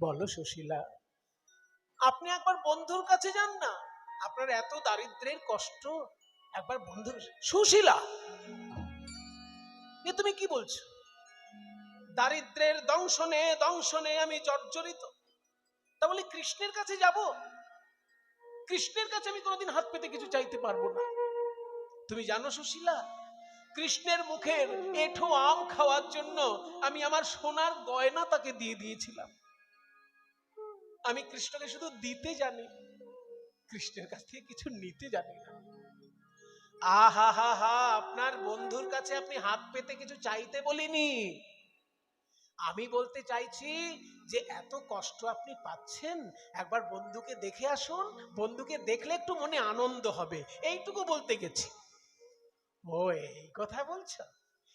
বলো সুশীলা। আপনি একবার বন্ধুর কাছে যান না? আপনার এত দারিদ্রের কষ্ট। একবার বন্ধুর সুশীলা! এ তুমি কি বলছো? দারিদ্রের দংশনে দংশনে আমি জর্জরিত। তা বলে কৃষ্ণের কাছে যাব? কৃষ্ণের কাছে আমি কোনোদিন হাত পেতে কিছু চাইতে পারব না। তুমি জানো সুশীলা, কৃষ্ণের মুখের এঠো আম খাওয়ার জন্য আমি আমার সোনার গয়না তাকে দিয়ে দিয়েছিলাম। আমি কৃষ্ণকে শুধু দিতে জানি, কৃষ্ণের কাছ থেকে কিছু নিতে জানি না। আহা হা হা, আপনার বন্ধুর কাছে আপনি হাত পেতে কিছু চাইতে বলিনি। আমি বলতে চাইছি যে এত কষ্ট আপনি পাচ্ছেন, একবার বন্ধুকে দেখে আসুন, বন্ধুকে দেখলে একটু মনে আনন্দ হবে, এইটুকু বলতে গেছি। ও, এই কথা বলছো?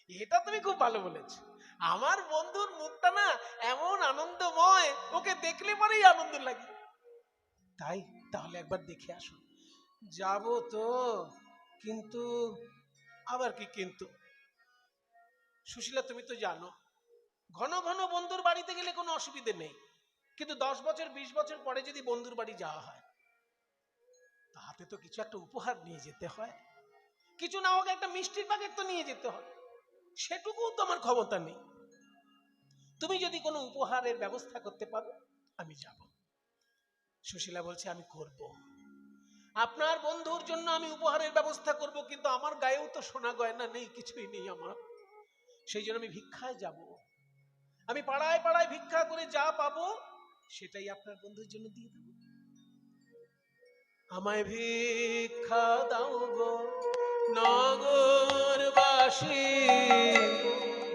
এটা তুমি খুব ভালো বলেছ। আমার বন্ধুর মুখটা না এমন আনন্দময়, ওকে দেখলে পরেই আনন্দ লাগে। তাই, তাহলে একবার দেখে আসুন। যাব তো, কিন্তু আবার কি কিন্তু? সুশীলা, তুমি তো জানো, ঘন ঘন বন্ধুর বাড়িতে গেলে কোনো অসুবিধে নেই। কিন্তু দশ বছর, বিশ বছর পরে যদি বন্ধুর বাড়ি যাওয়া হয় তাহাতে তো কিছু একটা উপহার নিয়ে যেতে হয়। কিছু না হোক একটা মিষ্টির প্যাকেট তো নিয়ে যেতে হয়। সেটুকুও তো আমার ক্ষমতা নেই। তুমি যদি কোনো উপহারের ব্যবস্থা করতে পারো, আমি যাব। সুশীলা বলছে, আমি করব। আপনার বন্ধুর জন্য আমি উপহারের ব্যবস্থা করব, কিন্তু আমার গায়েও তো সোনা গয়না নেই, কিছুই নেই আমার। সেই জন্য আমি ভিক্ষায় যাব। আমি পাড়ায় পাড়ায় ভিক্ষা করে যা পাবো, সেটাই আপনার বন্ধুর জন্য দিয়ে দেব। আমায় ভিক্ষা দাও গো। নগরবাসী,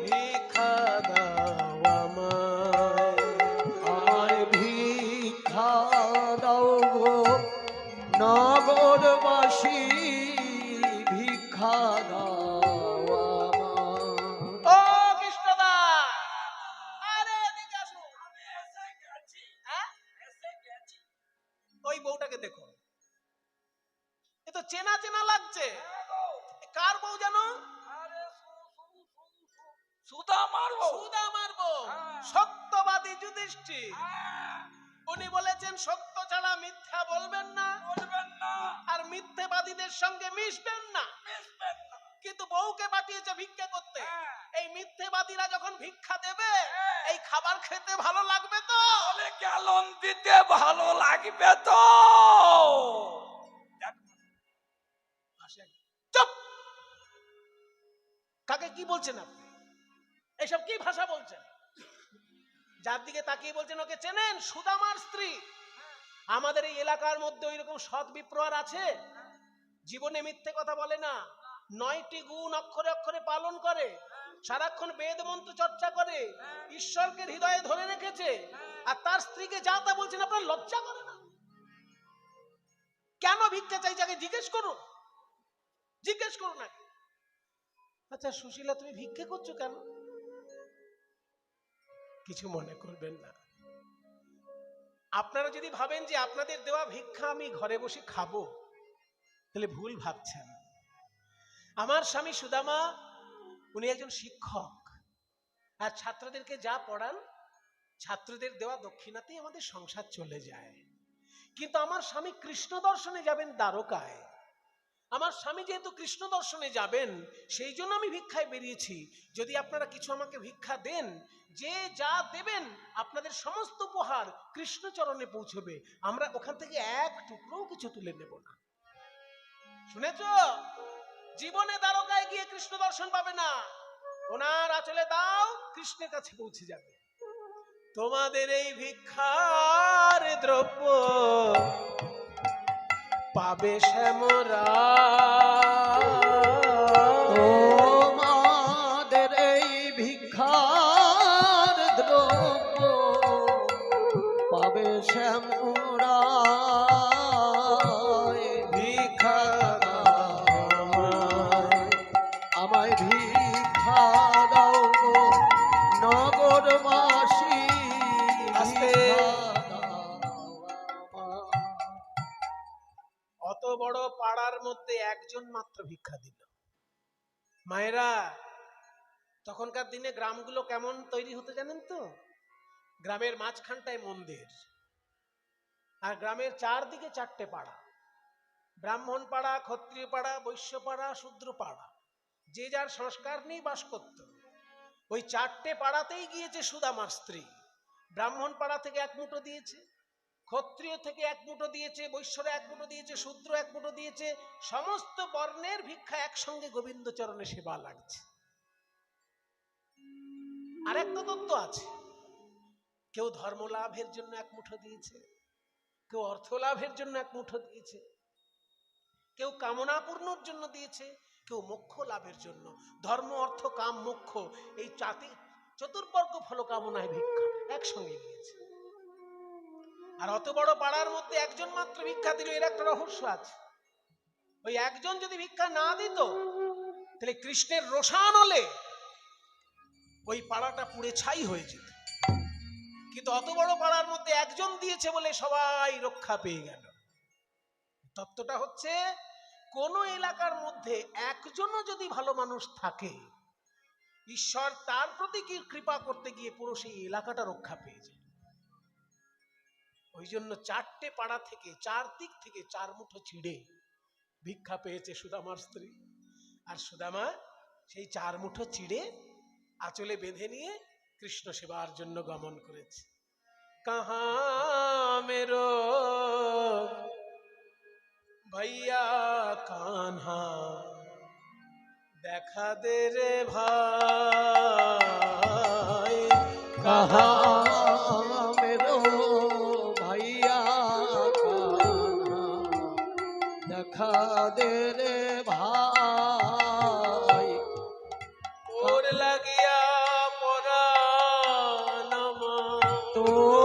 ভিক্ষা দাও আমায়। আমায় ভিক্ষা দাও হ্যাঁ? ওই বউটাকে দেখো। এ চেনা চেনা লাগছে। কার বউ জানো? সুদা মারবো সুদামার বউ। হ্যাঁ। সত্যবাদী যুধিষ্ঠির। উনি বলেছেন সত্য ছাড়া মিথ্যা বলবেন না। বলবেন না। আর মিথ্যেবাদীদের সঙ্গে মিশবেন না। মিশবেন না। কিন্তু বউকে পাঠিয়েছে ভিক্ষা করতে। হ্যাঁ। এই মিথ্যেবাদীরা যখন ভিক্ষা দেবে হ্যাঁ। এই খাবার খেতে ভালো লাগবে তো? গ্যালন দিতে ভালো লাগবে তো? কাকে কি বলছেন আপনি? এসব কি ভাষা বলছেন? যার দিকে তাকিয়ে বলছেন, ওকে চেনেন, সুদামার স্ত্রী। আমাদের এই এলাকার মধ্যে ওই রকম সৎ বিপ্রহার আছে? জীবনে মিথ্যে কথা বলে না। নয়টি গুণ অক্ষরে অক্ষরে পালন করে। সারাক্ষণ বেদ মন্ত্র চর্চা করে। ঈশ্বরকে হৃদয়ে ধরে রেখেছে। আর তার স্ত্রীকে যা তা বলছেন, আপনার লজ্জা করে না? কেন ভিক্ষা চাইছে আগে জিজ্ঞেস করুন? জিজ্ঞেস করুন আগে। আচ্ছা সুশীলা, তুমি ভিক্ষে করছ কেন? কিছু মনে করবেন না। আপনারা যদি ভাবেন যে আপনাদের দেওয়া ভিক্ষা আমি ঘরে বসে খাব, তাহলে ভুল ভাবছেন। আমার স্বামী সুদামা, উনি একজন শিক্ষক। আর ছাত্রদেরকে যা পড়ান, ছাত্রদের দেওয়া দক্ষিণাতেই আমাদের সংসার চলে যায়। কিন্তু আমার স্বামী কৃষ্ণ দর্শনে যাবেন দ্বারকায়। আমার স্বামী যেহেতু কৃষ্ণ দর্শনে যাবেন, সেই জন্য আমি ভিক্ষায় বেরিয়েছি। যদি আপনারা কিছু আমাকে ভিক্ষা দেন, যে যা দেবেন, আপনাদের সমস্ত উপহার কৃষ্ণচরণে পৌঁছবে। আমরা ওখান থেকে এক টুকরোও কিছু তুলে নেব না। শুনেছ? জীবনে দ্বারকায় গিয়ে কৃষ্ণ দর্শন পাবে না। ওনার আচলে দাও, কৃষ্ণের কাছে পৌঁছে যাবে। তোমাদের এই ভিক্ষার দ্রব্য পাবে শ্যামরা তোমাদের এই ভিক্ষার দ্রব্য পাবে শ্যামরা ভিক্ষা আমায় ভিক্ষা দাও নগরবাসী। মধ্যে একজন মাত্র ভিক্ষা দিল। মায়েরা, তখনকার দিনে গ্রামগুলো কেমন তৈরি হতো জানেন তো? গ্রামের মাঝখানটায় মন্দির আর গ্রামের চারদিকে চারটে পাড়া। ব্রাহ্মণ পাড়া ক্ষত্রিয় পাড়া বৈশ্য পাড়া শূদ্র পাড়া যে যার সংস্কার নিয়ে বাস করত। ওই চারটে পাড়াতেই গিয়েছে সুদামার স্ত্রী। ব্রাহ্মণ পাড়া থেকে এক মুঠো দিয়েছে। ক্ষত্রিয় থেকে এক মুঠো দিয়েছে, বৈশ্যরা এক মুঠো দিয়েছে, শূদ্র এক মুঠো দিয়েছে, সমস্ত বর্ণের ভিক্ষা একসঙ্গে গোবিন্দ চরণে সেবা লাগছে। আর একটা তত্ত্ব আছে। কেউ ধর্ম লাভের জন্য এক মুঠো দিয়েছে, কেউ অর্থ লাভের জন্য এক মুঠো দিয়েছে, কেউ কামনা পূর্ণর জন্য দিয়েছে, কেউ মোক্ষ লাভের জন্য। ধর্ম, অর্থ, কাম, মোক্ষ, এই চাতি, চতুর্বর্গ ফল কামনায় ভিক্ষা একসঙ্গে গিয়েছে আর অত বড় পাড়ার মধ্যে একজন মাত্র ভিক্ষা দিল, এর একটা রহস্য আছে। ওই একজন যদি ভিক্ষা না দিত, তাহলে কৃষ্ণের রোষান হলে ওই পাড়াটা পুড়ে ছাই হয়ে যেত। কিন্তু অত বড় পাড়ার মধ্যে একজন দিয়েছে বলে সবাই রক্ষা পেয়ে গেল। তত্ত্বটা হচ্ছে, কোন এলাকার মধ্যে একজনও যদি ভালো মানুষ থাকে, ঈশ্বর তার প্রতি কি কৃপা করতে গিয়ে পুরো সেই এলাকাটা রক্ষা পেয়ে যায়। ওই জন্য চারটে পাড়া থেকে, চার দিক থেকে চার মুঠো ছিঁড়ে ভিক্ষা পেয়েছে সুদামার স্ত্রী। আর সুদামা সেই চার মুঠো চিড়ে আঁচলে বেঁধে নিয়ে কৃষ্ণ সেবার জন্য গমন করেছে। কাহা মেরো ভাইয়া কানহা, দেখা দে রে ভাই कहा তোর